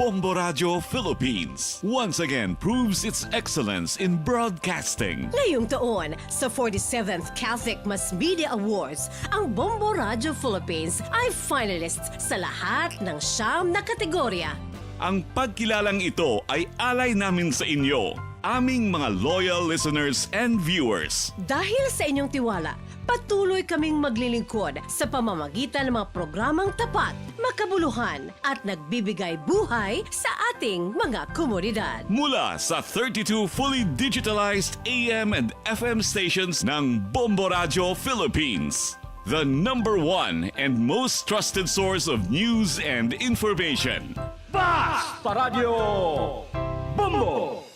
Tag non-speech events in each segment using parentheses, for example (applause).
Bombo Radio Philippines once again proves its excellence in broadcasting. Ngayong taon, sa 47th Catholic Mass Media Awards, ang Bombo Radio Philippines ay finalist sa lahat ng siyam na kategorya. Ang pagkilalang ito ay alay namin sa inyo, aming mga loyal listeners and viewers. Dahil sa inyong tiwala, patuloy kaming maglilingkod sa pamamagitan ng mga programang tapat, makabuluhan at nagbibigay buhay sa ating mga komunidad. Mula sa 32 fully digitalized AM and FM stations ng Bombo Radio Philippines. The number one and most trusted source of news and information. Basta Radio Bombo!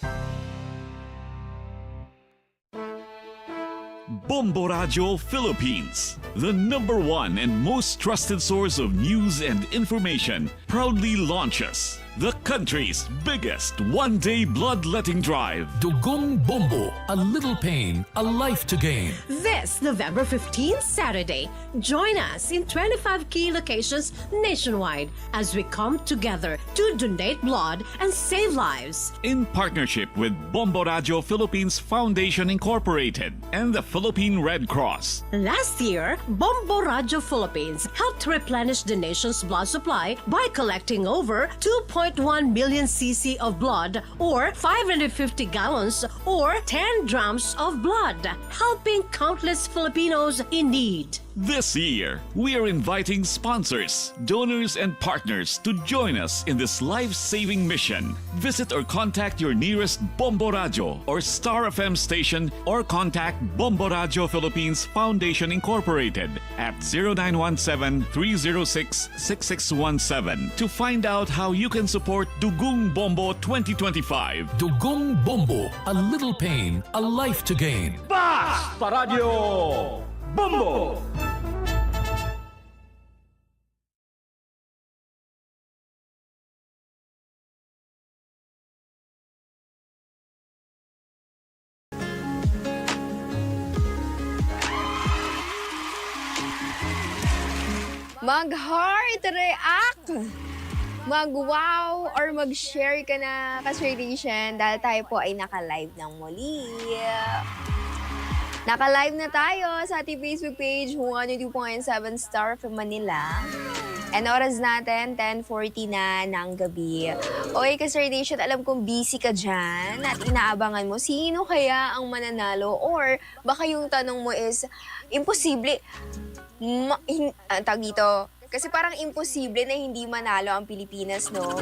Bombo Radio Philippines, the number one and most trusted source of news and information, proudly launches the country's biggest one day bloodletting drive. Dugong Bombo, a little pain, a life to gain. This November 15th, Saturday, join us in 25 key locations nationwide as we come together to donate blood and save lives. In partnership with Bombo Radio Philippines Foundation Incorporated and the Philippine Red Cross. Last year, Bombo Radio Philippines helped replenish the nation's blood supply by collecting over 2.1 million cc of blood or 550 gallons or 10 drums of blood, helping countless Filipinos in need. This year, we are inviting sponsors, donors, and partners to join us in this life saving mission. Visit or contact your nearest Bombo Radio or Star FM station or contact Bombo Radio Philippines Foundation Incorporated at 0917 306 6617 to find out how you can support Dugung Bombo 2025. Dugong Bombo, a little pain, a life to gain. Basta Radio Bombo! Mag-heart react, mag-wow, or mag-share ka na ka-radiation dahil tayo po ay naka-live ng muli. Naka-live na tayo sa ating Facebook page, 102.7 Star from Manila. And oras natin, 10.40 na ng gabi. Oy, ka-radiation, alam kong busy ka dyan at inaabangan mo sino kaya ang mananalo or baka yung tanong mo is, imposible, ma, hin, ah, tawag dito, kasi parang imposible na hindi manalo ang Pilipinas, no?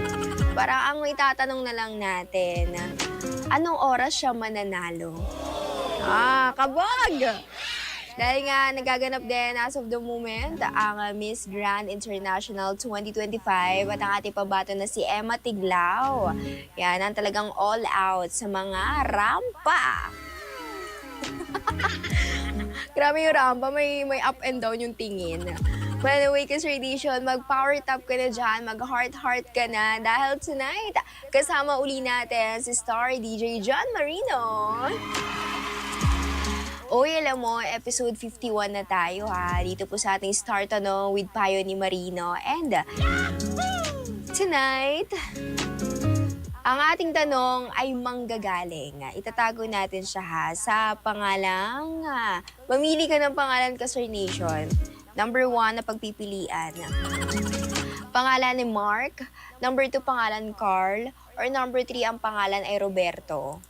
Para ang itatanong na lang natin, anong oras siya mananalo? Ah, kabag! Dahil nga nagaganap din as of the moment ang ah, Miss Grand International 2025 at ang ating pabato na si Emma Tiglao. Yan ang talagang all out sa mga rampa. (laughs) Grabe yung rampa, may, may up and down yung tingin. But anyway, Kiss Radiation, mag-power tap ka na dyan, mag-heart-heart ka na. Dahil tonight, kasama uli natin si star DJ John Marino. Oy, alam mo, episode 51 na tayo ha. Dito po sa ating Star Tanong with Payo ni Marino. And tonight, ang ating tanong ay manggagaling. Itatago natin siya ha sa pangalang, ah, mamili ka ng pangalan ka, Sir Nation. Number one na pagpipilian. Pangalan ni Mark. Number two, pangalan Carl. Or number three, ang pangalan ay Roberto.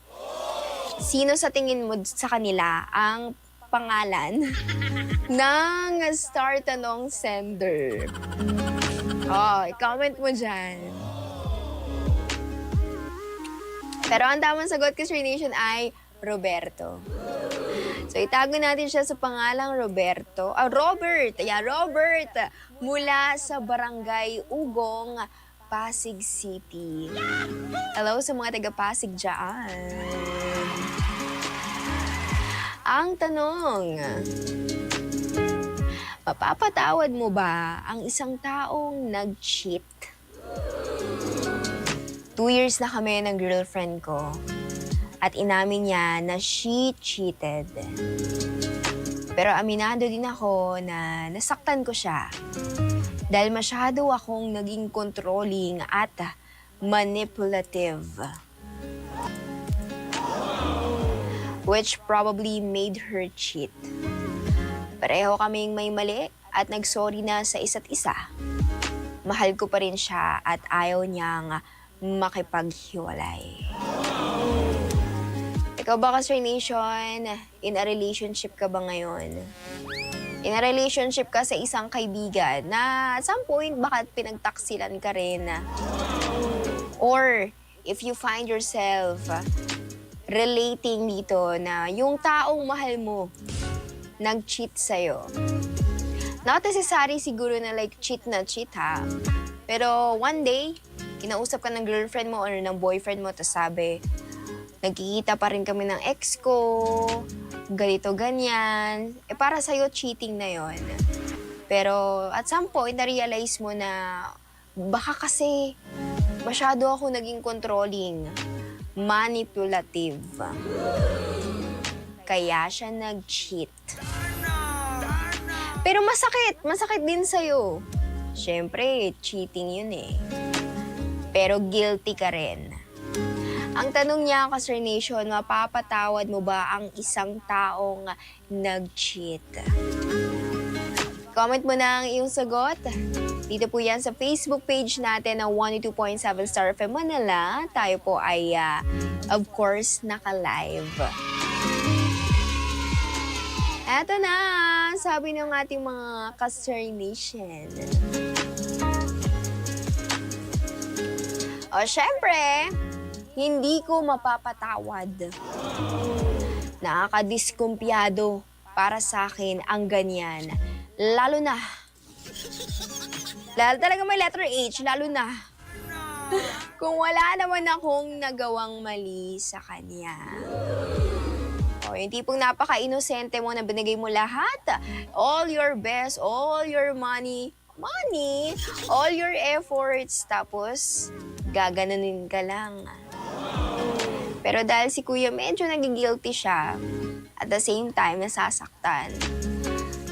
Sino sa tingin mo sa kanila ang pangalan (laughs) ng star tanong sender? Oh, i-comment mo dyan. Pero ang tamang sagot ko, Sri Nation, ay Roberto. So, itago natin siya sa pangalang Roberto. Ah, Robert! Yeah, Robert! Mula sa Barangay Ugong, Pasig City. Hello sa mga taga-Pasig dyan. Ang tanong, mapapatawad mo ba ang isang taong nag-cheat? Two years na kami ng girlfriend ko. At inamin niya na she cheated. Pero aminado din ako na nasaktan ko siya. Dahil masyado akong naging controlling at manipulative. Which probably made her cheat. Pareho kaming may mali at nagsorry na sa isa't isa. Mahal ko pa rin siya at ayaw niyang makipaghiwalay. Ikaw ba, Kasray Nation, in a relationship ka ba ngayon? In a relationship ka sa isang kaibigan na at some point baka pinagtaksilan ka rin. Or if you find yourself relating dito na yung taong mahal mo nag-cheat sa'yo. Not necessary siguro na like cheat na cheat ha. Pero one day, kinausap ka ng girlfriend mo or ng boyfriend mo, tapos sabi, nagkikita pa rin kami ng ex ko, ganito, ganyan. Eh para sa'yo, cheating na yon. Pero at some point, na-realize mo na baka kasi masyado ako naging controlling, manipulative. Kaya siya nag-cheat. Pero masakit, masakit din sa'yo. Siyempre, cheating yun eh. Pero guilty ka rin. Ang tanong niya, Kasar Nation, mapapatawad mo ba ang isang taong nag-cheat? Comment mo na ang iyong sagot. Dito po yan sa Facebook page natin ng 102.7 Star FM Manila. Tayo po ay, ah, of course, naka-live. Eto na, sabi ng ating mga Kasar Nation. O, syempre, hindi ko mapapatawad. Nakakadiskumpiyado para sa akin ang ganyan. Lalo na, lalo talaga may letter H, lalo na, kung wala naman akong nagawang mali sa kanya. O, yung tipong napaka-inosente mo na binigay mo lahat. All your best, all your money, money, all your efforts. Tapos, gaganunin ka lang. Pero dahil si kuya medyo nagigilty siya, at the same time, nasasaktan.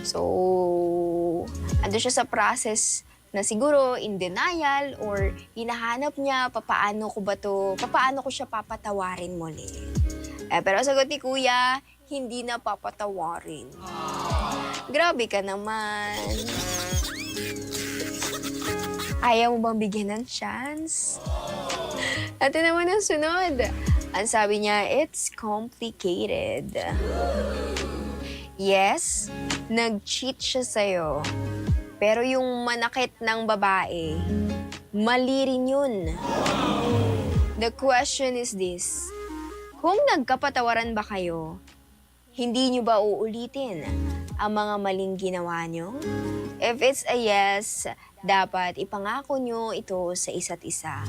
So, ando siya sa process na siguro in denial or hinahanap niya papaano ko ba to, papaano ko siya papatawarin muli. Eh, pero sagot ni kuya, hindi na papatawarin. Grabe ka naman. Ayaw mo bang bigyan ng chance? Ito naman ang sunod. Ang sabi niya, it's complicated. Yes, nag-cheat siya sa'yo. Pero yung manakit ng babae, mali rin yun. The question is this. Kung nagkapatawaran ba kayo, hindi nyo ba uulitin ang mga maling ginawa nyo? If it's a yes, dapat ipangako nyo ito sa isa't isa.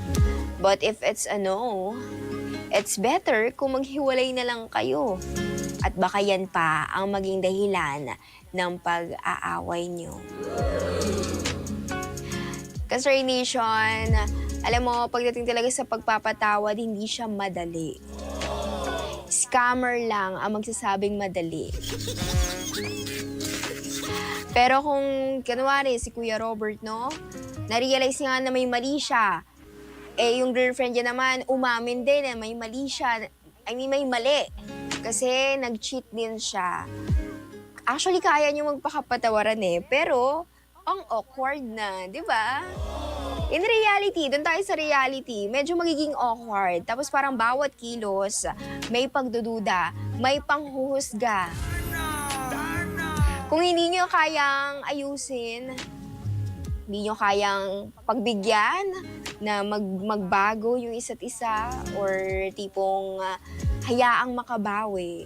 But if it's a no, it's better kung maghiwalay na lang kayo. At baka yan pa ang maging dahilan ng pag-aaway nyo. Kasray Nation, alam mo, pagdating talaga sa pagpapatawad, hindi siya madali. Scammer lang ang magsasabing madali. Pero kung, kunwari, si Kuya Robert, no? Na-realize nga na may mali siya. Eh, yung girlfriend niya naman, umamin din na may mali siya. I mean, may mali. Kasi nag-cheat din siya. Actually, kaya niyo magpakapatawaran eh. Pero, ang awkward na, di ba? In reality, doon tayo sa reality, medyo magiging awkward. Tapos parang bawat kilos, may pagdududa, may panghuhusga. Kung hindi nyo kayang ayusin, hindi nyo kayang pagbigyan na mag, magbago yung isa't isa or tipong ah, hayaang makabawi,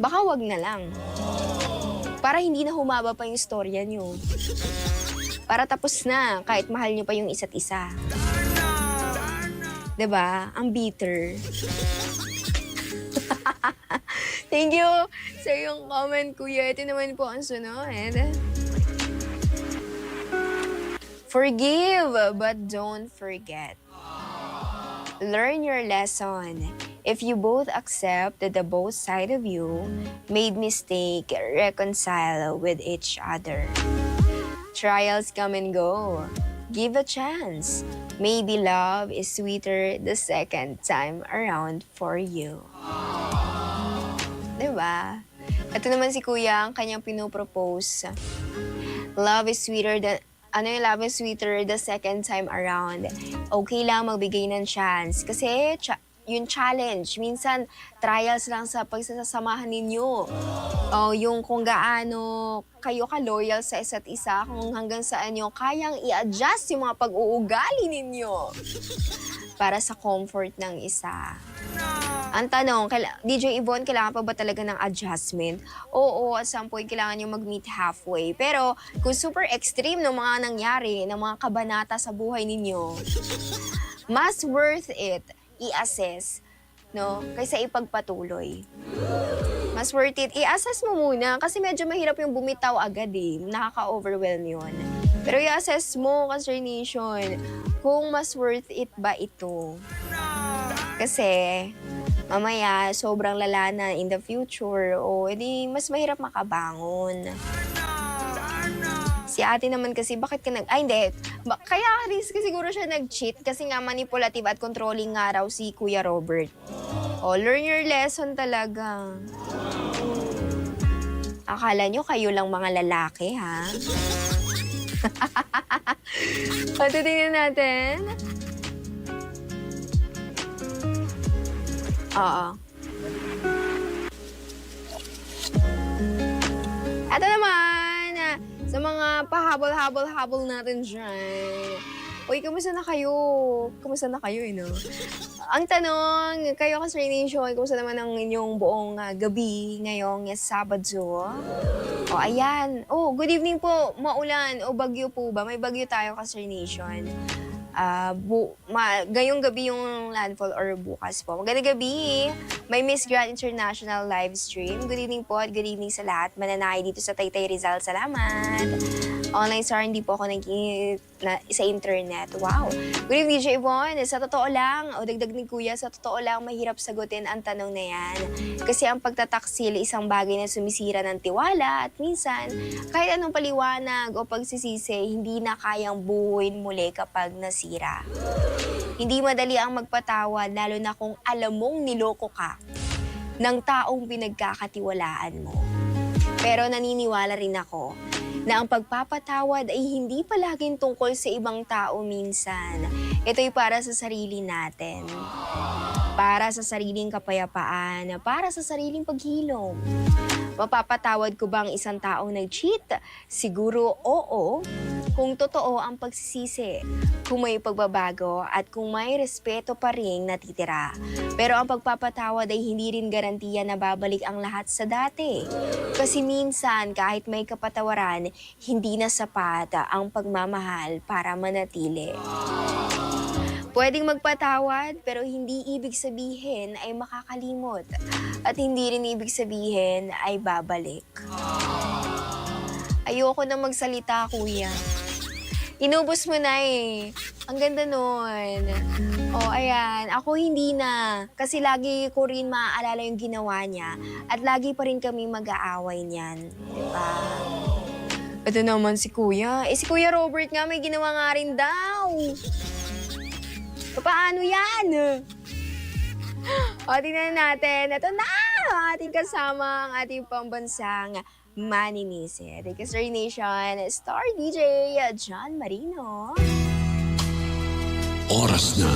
baka wag na lang. Para hindi na humaba pa yung storya nyo. Para tapos na, kahit mahal nyo pa yung isa't isa. 'Di ba? Ang bitter. (laughs) Thank you sa iyong comment, kuya. Ito naman po ang sunod. Forgive, but don't forget. Learn your lesson. If you both accept that the both side of you made mistake, reconcile with each other. Trials come and go. Give a chance. Maybe love is sweeter the second time around for you. Diba? Ito naman si Kuya, ang kanyang pinopropose. Love is sweeter than ano yung love is sweeter the second time around. Okay lang magbigay ng chance. Kasi cha- yung challenge, minsan trials lang sa pagsasamahan ninyo. O yung kung gaano kayo ka-loyal sa isa't isa, kung hanggang saan nyo kayang i-adjust yung mga pag-uugali ninyo para sa comfort ng isa. Ang tanong, DJ Yvonne, kailangan pa ba talaga ng adjustment? Oo, at some point, kailangan nyo mag-meet halfway. Pero kung super extreme ng mga nangyari, ng mga kabanata sa buhay ninyo, mas worth it i-assess, no? Kaysa ipagpatuloy. Mas worth it. I-assess mo muna kasi medyo mahirap yung bumitaw agad eh. Nakaka-overwhelm yun. Pero i-assess mo, Kasir Nation, kung mas worth it ba ito. Kasi, mamaya, sobrang lala na in the future, o edi mas mahirap makabangon. Si ate naman kasi, bakit ka nag... Ay, hindi. Ba- kaya risk siguro siya nag-cheat kasi nga manipulative at controlling nga raw si Kuya Robert. Oh, learn your lesson talaga. Akala nyo kayo lang mga lalaki, ha? (laughs) o, titingnan natin. Oo. Ito naman, sa mga pahabol-habol-habol natin dyan. Uy, kamusta na kayo? Kamusta na kayo, eh, no? Ang tanong, kayo ka Stray Nation, kamusta naman ang inyong buong ah, gabi ngayong Sabado? O, ayan. Oh, good evening po. Maulan o bagyo po ba? May bagyo tayo ka Stray Nation. Ah, bu ma ngayong gabi yung landfall or bukas po. Magandang gabi. May Miss Grand International live stream. Good evening po at good evening sa lahat. Mananahay dito sa Taytay Rizal. Salamat. Online star, hindi po ako nag na, sa internet. Wow. Good evening, DJ Yvonne. Sa totoo lang, o dagdag ni Kuya, sa totoo lang, mahirap sagutin ang tanong na yan. Kasi ang pagtataksil, isang bagay na sumisira ng tiwala at minsan, kahit anong paliwanag o pagsisisi, hindi na kayang buuin muli kapag nasira. Hindi madali ang magpatawad, lalo na kung alam mong niloko ka ng taong pinagkakatiwalaan mo. Pero naniniwala rin ako na ang pagpapatawad ay hindi palaging tungkol sa ibang tao minsan. Ito'y para sa sarili natin. Para sa sariling kapayapaan, para sa sariling paghilom. Mapapatawad ko ba ang isang taong nag-cheat? Siguro oo. Kung totoo ang pagsisisi, kung may pagbabago at kung may respeto pa rin natitira. Pero ang pagpapatawad ay hindi rin garantiya na babalik ang lahat sa dati. Kasi minsan kahit may kapatawaran, hindi na sapat ang pagmamahal para manatili. Pwedeng magpatawad pero hindi ibig sabihin ay makakalimot. At hindi rin ibig sabihin ay babalik. Ayoko na magsalita, kuya. Inubos mo na eh. Ang ganda nun. Oh, ayan. Ako hindi na. Kasi lagi ko rin maaalala yung ginawa niya. At lagi pa rin kami mag-aaway niyan. Diba? Ito naman si Kuya. Eh, si Kuya Robert nga may ginawa nga rin daw. Paano yan? O, tingnan natin. Ito na! Ating kasama ang ating pambansang maninisid. Kasari Nation, Star DJ John Marino. Oras na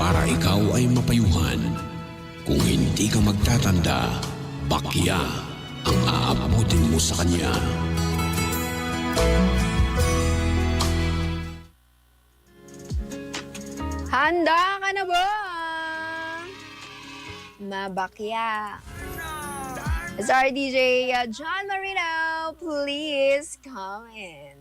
para ikaw ay mapayuhan. Kung hindi ka magtatanda, bakya ang aabutin mo sa kanya. Handa ka na ba? Mabakya. Star DJ John Marino, please come in.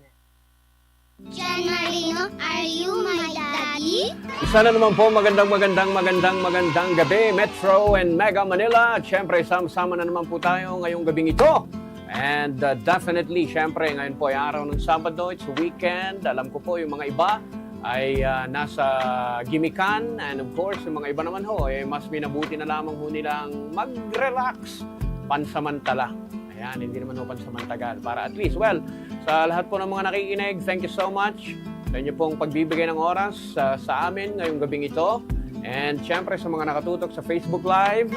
John Marino, are you my daddy? Isa na naman po magandang magandang magandang magandang gabi Metro and Mega Manila. At syempre sama-sama na naman po tayo ngayong gabing ito. And uh, definitely, syempre ngayon po ay araw ng Sabado, it's weekend. Alam ko po yung mga iba ay uh, nasa gimikan and of course yung mga iba naman ho eh, mas minabuti na lamang ho nilang mag-relax pansamantala. Ayan, hindi naman ho pansamantagal. Para at least, well, sa lahat po ng mga nakikinig, thank you so much. sa inyo pong pagbibigay ng oras sa, sa amin ngayong gabing ito. And syempre sa mga nakatutok sa Facebook Live.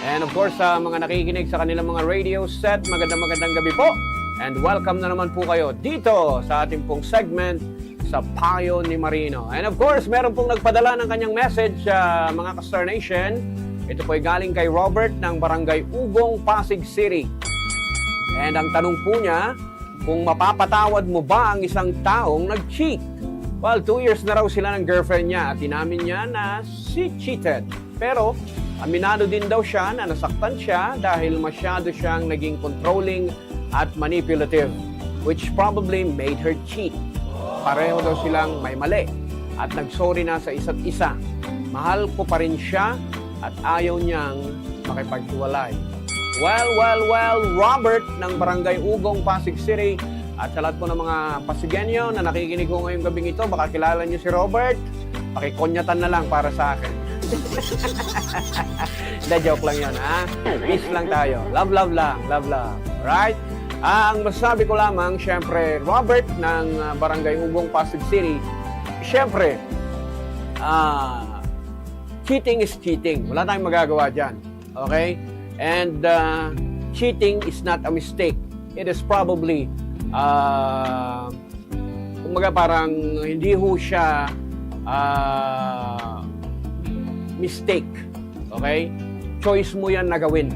And of course sa mga nakikinig sa kanilang mga radio set, magandang magandang gabi po. And welcome na naman po kayo dito sa ating pong segment sa Payo ni Marino. And of course, meron pong nagpadala ng kanyang message sa mga ka-Star Nation. Ito po ay galing kay Robert ng Barangay Ugong, Pasig City. And ang tanong po niya, kung mapapatawad mo ba ang isang taong nag-cheat? Well, two years na raw sila ng girlfriend niya at inamin niya na si cheated. Pero aminado din daw siya na nasaktan siya dahil masyado siyang naging controlling at manipulative which probably made her cheat. Pareho daw silang may mali at nagsorry na sa isa't isa. Mahal ko pa rin siya at ayaw niyang makipaghiwalay. Well, well, well, Robert ng Barangay Ugong, Pasig City. At sa lahat po ng mga Pasigenyo na nakikinig ko ngayong gabing ito, baka kilala niyo si Robert, pakikonyatan na lang para sa akin. (laughs) Hindi, joke lang yun, ha? Peace lang tayo. Love, love lang. Love, love. Alright? Ah, ang masasabi ko lamang, syempre, Robert ng ah, Barangay Ugong, Pasig City, syempre, ah, cheating is cheating. Wala tayong magagawa dyan. Okay? And uh, cheating is not a mistake. It is probably, uh, kumbaga parang hindi ho siya uh, mistake. Okay? Choice mo yan na gawin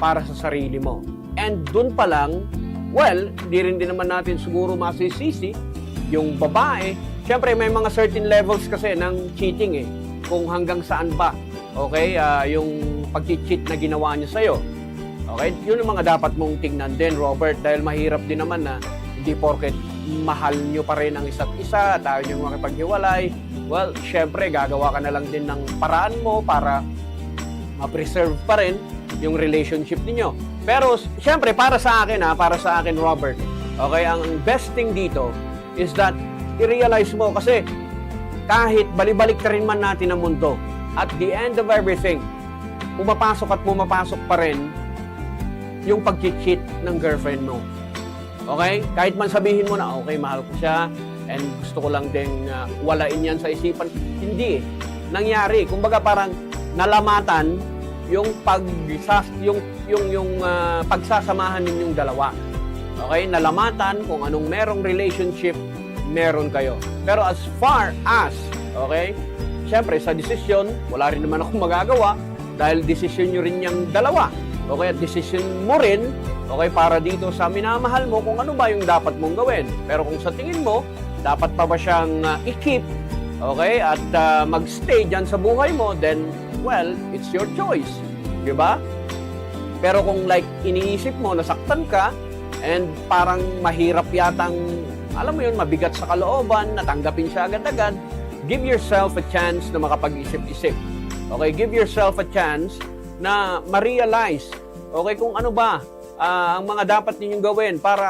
para sa sarili mo. And dun pa lang, well, di rin din naman natin siguro masisisi yung babae. Siyempre, may mga certain levels kasi ng cheating eh. Kung hanggang saan ba. Okay? Ah, yung pag-cheat na ginawa niya sa'yo. Okay? Yun ang mga dapat mong tingnan din, Robert. Dahil mahirap din naman na hindi porket mahal nyo pa rin ang isa't isa ayaw nyo makipaghiwalay. Well, syempre, gagawa ka na lang din ng paraan mo para ma-preserve pa rin yung relationship ninyo. Pero, syempre, para sa akin ha, para sa akin, Robert, okay, ang best thing dito is that i-realize mo kasi kahit balibalik ka rin man natin ang mundo, at the end of everything, pumapasok at pumapasok pa rin yung pag-cheat ng girlfriend mo. Okay? Kahit man sabihin mo na, okay, mahal ko siya, and gusto ko lang ding uh, walain yan sa isipan. Hindi. Nangyari. Kumbaga parang nalamatan yung pag yung yung yung ah, pagsasamahan ninyong dalawa. Okay? Nalamatan kung anong merong relationship meron kayo. Pero as far as, okay, syempre sa desisyon, wala rin naman akong magagawa dahil desisyon nyo rin yung dalawa. Okay, at desisyon mo rin, okay, para dito sa minamahal mo kung ano ba yung dapat mong gawin. Pero kung sa tingin mo, dapat pa ba siyang uh, i-keep, okay, at uh, magstay dyan sa buhay mo, then, well, it's your choice. Di ba? Pero kung like iniisip mo, nasaktan ka, and parang mahirap yatang, alam mo yun, mabigat sa kalooban, natanggapin siya agad-agad, give yourself a chance na makapag-isip-isip. Okay, give yourself a chance na ma-realize, okay, kung ano ba ah, ang mga dapat ninyong gawin para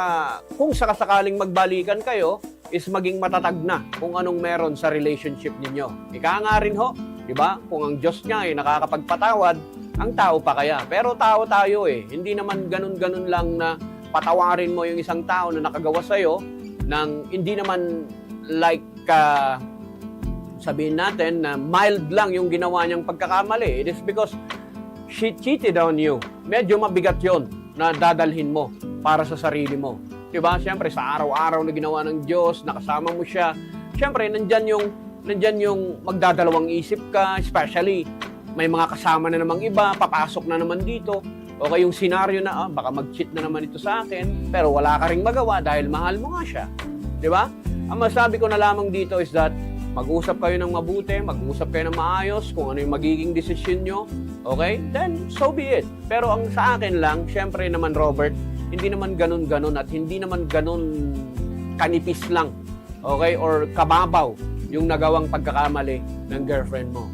kung sakasakaling magbalikan kayo, is maging matatag na kung anong meron sa relationship ninyo. Ika nga rin ho, di ba? Kung ang Diyos niya ay nakakapagpatawad, ang tao pa kaya. Pero tao tayo eh. Hindi naman ganun-ganun lang na patawarin mo yung isang tao na nakagawa sa'yo ng hindi naman like uh, sabihin natin na mild lang yung ginawa niyang pagkakamali. It is because she cheated on you. Medyo mabigat yon na dadalhin mo para sa sarili mo. Diba? Siyempre, sa araw-araw na ginawa ng Diyos, nakasama mo siya. Siyempre, nandyan yung, nandyan yung magdadalawang isip ka, especially may mga kasama na namang iba, papasok na naman dito. O kaya yung senaryo na, ah, baka mag-cheat na naman ito sa akin, pero wala ka ring magawa dahil mahal mo nga siya. Di ba? Ang masabi ko na lamang dito is that mag-usap kayo ng mabuti, mag-usap kayo ng maayos kung ano yung magiging desisyon nyo. Okay? Then, so be it. Pero ang sa akin lang, syempre naman Robert, hindi naman ganun-ganun at hindi naman ganun kanipis lang. Okay? Or kababaw yung nagawang pagkakamali ng girlfriend mo.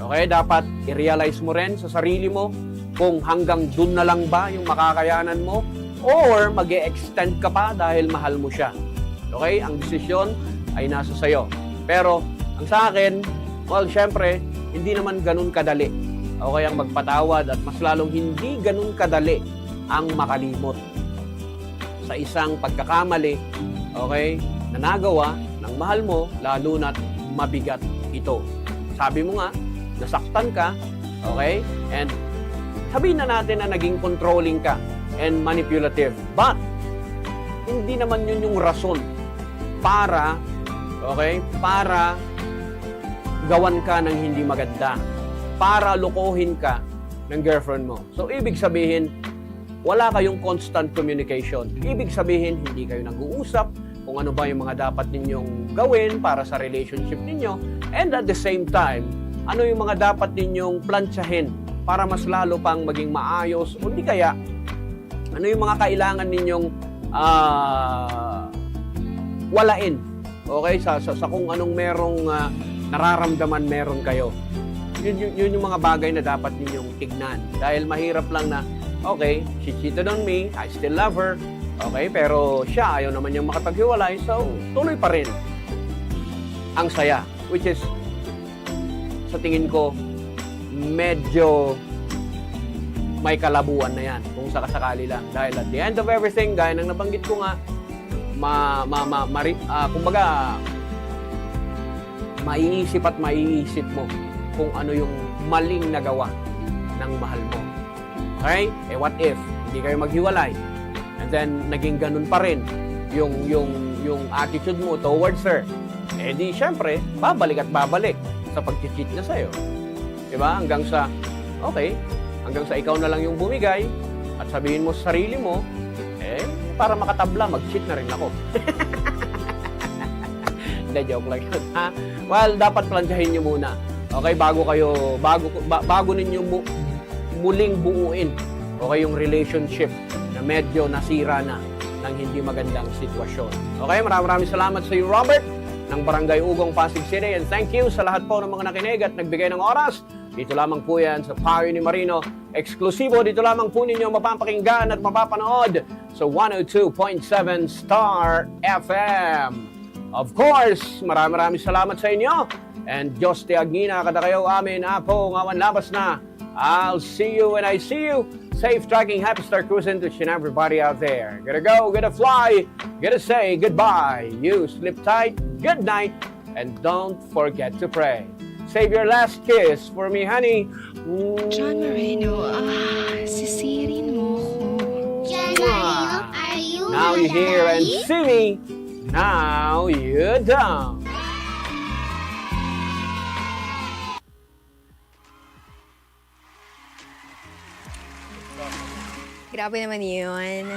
Okay? Dapat i-realize mo rin sa sarili mo kung hanggang dun na lang ba yung makakayanan mo or mag extend ka pa dahil mahal mo siya. Okay? Ang desisyon ay nasa sayo. Pero, ang sa akin, well, syempre, hindi naman ganun kadali. Okay ang magpatawad at mas lalong hindi ganun kadali ang makalimot. sa isang pagkakamali, okay, na nagawa ng mahal mo, lalo na't mabigat ito. Sabi mo nga, nasaktan ka, okay, and sabihin na natin na naging controlling ka and manipulative. But, hindi naman yun yung rason para, okay, para gawan ka ng hindi maganda. Para lukohin ka ng girlfriend mo. So, ibig sabihin, wala kayong constant communication. Ibig sabihin, hindi kayo nag-uusap kung ano ba yung mga dapat ninyong gawin para sa relationship ninyo. And at the same time, ano yung mga dapat ninyong plantsahin para mas lalo pang maging maayos? O di kaya ano yung mga kailangan ninyong ah, walain? Okay sa, sa, sa kung anong merong ah, nararamdaman meron kayo. Yun, yun, yun yung mga bagay na dapat ninyong tignan. Dahil mahirap lang na okay she cheated on me I still love her okay pero siya ayaw naman niyang makapaghiwalay so tuloy pa rin ang saya which is sa tingin ko medyo may kalabuan na yan kung sakasakali lang. Dahil at the end of everything, gaya ng nabanggit ko nga, ma, ma, ma, mari, ah, kumbaga, maiisip at maiisip mo kung ano yung maling nagawa ng mahal mo. Okay? Eh what if hindi kayo maghiwalay? And then naging ganun pa rin yung yung yung attitude mo towards her. Eh di syempre, babalik at babalik sa pag-cheat niya sa'yo. 'Di ba? Hanggang sa okay, hanggang sa ikaw na lang yung bumigay at sabihin mo sa sarili mo, eh, para makatabla, mag-cheat na rin ako. (laughs) Hindi, joke lang yun. Ha? Well, dapat plantsahin nyo muna. Okay, bago kayo, bago, ba- bago ninyo mu, muling buuin, okay, yung relationship na medyo nasira na ng hindi magandang sitwasyon. Okay, maraming maraming salamat sa iyo, Robert, ng Barangay Ugong, Pasig City. And thank you sa lahat po ng mga nakinig at nagbigay ng oras. Dito lamang po yan sa Payo ni Marino. Eksklusibo, dito lamang po ninyo mapapakinggan at mapapanood sa 102.7 Star FM. Of course, maraming maraming salamat sa inyo. And Diyos te Agnina, kada kayo amin, apo, ngawan labas na. I'll see you when I see you. Safe tracking, happy star cruising to each and everybody out there. Gotta go, gotta fly, gotta say goodbye. You sleep tight, good night, and don't forget to pray. Save your last kiss for me, honey. John Moreno, ah, sisirin mo ko. John Marino, are you Now you hear and see me. Now you don't. Grabe naman yun.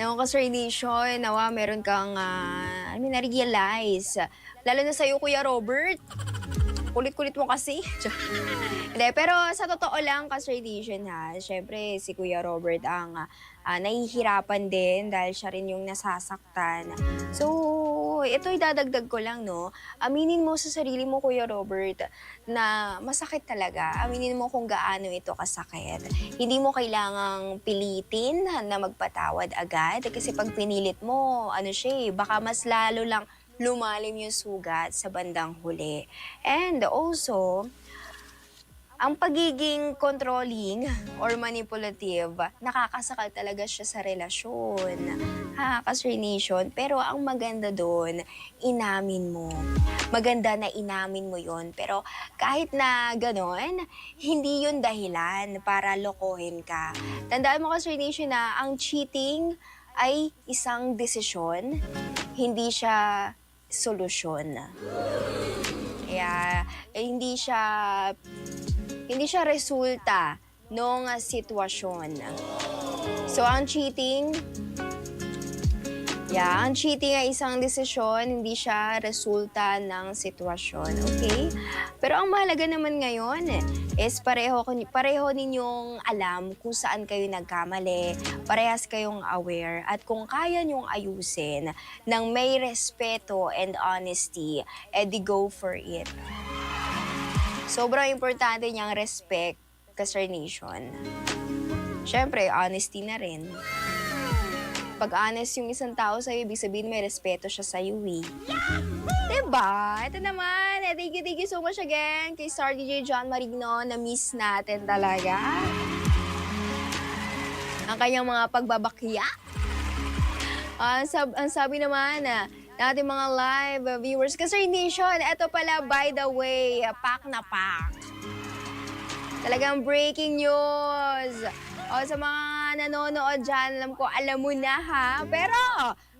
Naku ka, Sir Nation, nawa meron kang, ah, I mean, na-realize. Lalo na sa'yo, Kuya Robert. Kulit-kulit mo kasi. (laughs) Hindi, pero sa totoo lang, ka, Nation, ha, syempre, si Kuya Robert ang ah, nahihirapan din dahil siya rin yung nasasaktan. So, ito idadagdag ko lang, no? Aminin mo sa sarili mo, Kuya Robert, na masakit talaga. Aminin mo kung gaano ito kasakit. Hindi mo kailangang pilitin na magpatawad agad kasi pag pinilit mo, ano siya eh, baka mas lalo lang lumalim yung sugat sa bandang huli. And also, ang pagiging controlling or manipulative, nakakasakal talaga siya sa relasyon. Ha, Kasri Nation. Pero ang maganda doon, inamin mo. Maganda na inamin mo yon Pero kahit na ganon, hindi yun dahilan para lokohin ka. Tandaan mo, Kasri Nation, na ang cheating ay isang desisyon, hindi siya solusyon. Kaya eh, hindi siya hindi siya resulta ng sitwasyon. So, ang cheating, yeah, ang cheating ay isang desisyon, hindi siya resulta ng sitwasyon, okay? Pero ang mahalaga naman ngayon is pareho, pareho ninyong alam kung saan kayo nagkamali, parehas kayong aware, at kung kaya nyong ayusin ng may respeto and honesty, edi go for it. Sobrang importante niyang respect ka, Sir Nation. Siyempre, honesty na rin. Pag honest yung isang tao sa'yo, ibig sabihin may respeto siya sa'yo eh. Diba? Ito naman. Eh, thank you, thank you so much again kay Star DJ John Marino. Na-miss natin talaga. Ang kanyang mga pagbabakya. Ah, sab ang sabi naman na natin mga live viewers. Kasi Nation, eto pala by the way, pack na pack. Talagang breaking news. O sa mga nanonood dyan, alam ko, alam mo na ha. Pero,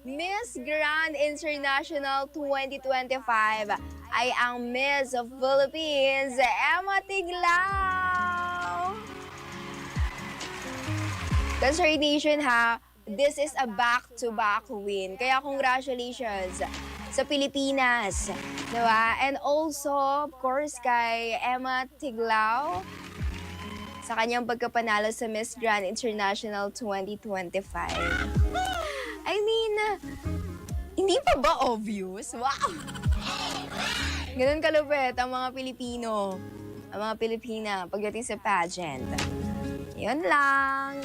Miss Grand International 2025 ay ang Miss of Philippines, Emma Tiglao. Cancer Nation ha, this is a back-to-back win. Kaya congratulations sa Pilipinas. Diba? And also, of course, kay Emma Tiglao sa kanyang pagkapanalo sa Miss Grand International 2025. I mean, hindi pa ba obvious? Wow! (laughs) Ganun kalupit ang mga Pilipino, ang mga Pilipina pagdating sa pageant. Yun lang.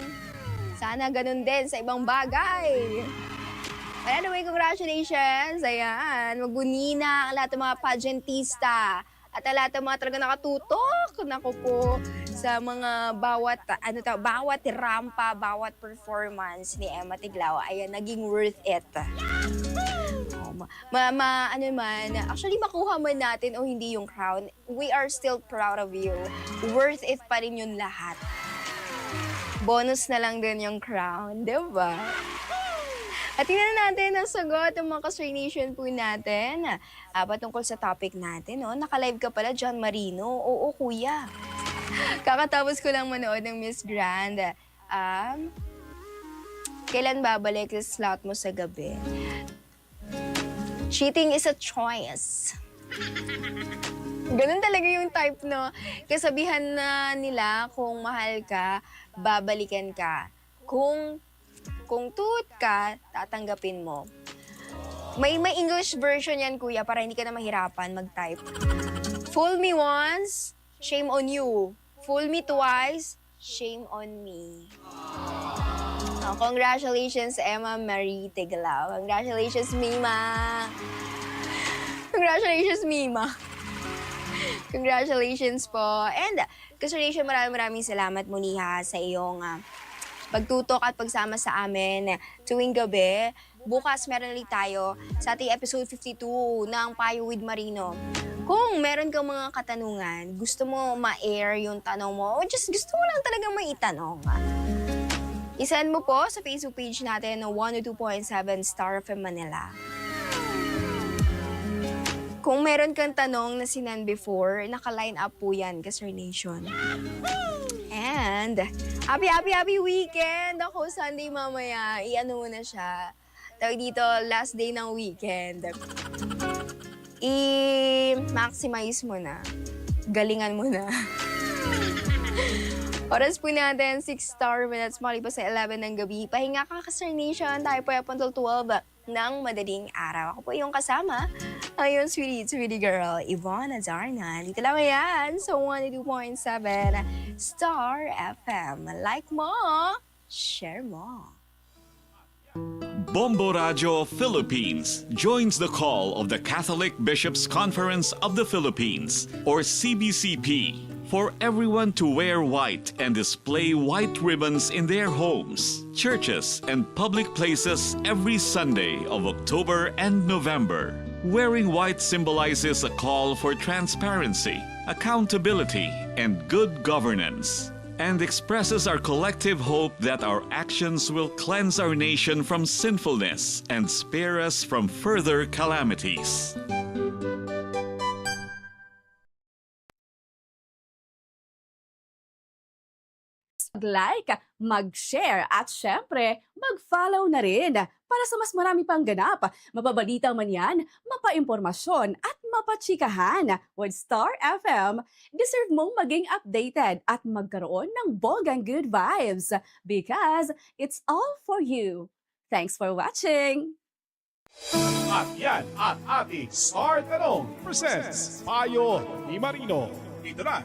Sana ganun din sa ibang bagay. But anyway, congratulations. Ayan, magbunina ang lahat ng mga pageantista. At lahat ng mga talaga nakatutok, naku po, sa mga bawat, ano ta, bawat rampa, bawat performance ni Emma Tiglao, ayan, naging worth it. Oh, ma, ma- ano man, actually makuha man natin o hindi yung crown, we are still proud of you. Worth it pa rin yun lahat. Bonus na lang din yung crown, di ba? At tingnan natin ang sagot ng mga Kasray Nation po natin. Ah, patungkol sa topic natin, no? Naka-live ka pala, John Marino. Oo, kuya. Kakatapos ko lang manood ng Miss Grand. Um, kailan babalik sa slot mo sa gabi? Cheating is a choice. Ganun talaga yung type, no? Kasabihan na nila kung mahal ka, babalikan ka. Kung kung tuot ka, tatanggapin mo. May may English version yan, kuya, para hindi ka na mahirapan mag-type. Fool me once, shame on you. Fool me twice, shame on me. Oh, congratulations, Emma Marie Tiglao. Congratulations, Mima. Congratulations, Mima. Congratulations po. And, congratulations, maraming maraming salamat, Muniha, sa iyong ah, pagtutok at pagsama sa amin tuwing gabi. Bukas meron ulit tayo sa ating episode 52 ng Payo with Marino. Kung meron kang mga katanungan, gusto mo ma-air yung tanong mo, o just gusto mo lang talagang may itanong, isend mo po sa Facebook page natin ng 102.7 Star FM Manila. Kung meron kang tanong na sinan before, naka-line up po yan, Kasar Nation. And, happy, happy, happy weekend! Ako, Sunday mamaya, i-ano mo na siya. Tawag dito, last day ng weekend. I-maximize mo na. Galingan mo na. (laughs) Oras po natin, 6 star minutes, malipas sa 11 ng gabi. Pahinga ka, Kasar Nation. Tayo po ay up until 12 ng madaling araw. Ako po yung kasama. Ayun, sweetie, sweetie girl, Yvonne Azarna. Dito lang yan sa 102.7 Star FM. Like mo, share mo. Bombo Radio Philippines joins the call of the Catholic Bishops' Conference of the Philippines, or CBCP, for everyone to wear white and display white ribbons in their homes, churches, and public places every Sunday of October and November. Wearing white symbolizes a call for transparency, accountability, and good governance and expresses our collective hope that our actions will cleanse our nation from sinfulness and spare us from further calamities. Mag-like, mag-share at syempre, mag-follow na rin para sa mas marami pang ganap, mapabalita man yan, mapaimpormasyon at mapachikahan. With Star FM, deserve mong maging updated at magkaroon ng bogang good vibes because it's all for you. Thanks for watching! At yan ang ating Star Tanong presents Payo ni Marino. Dito na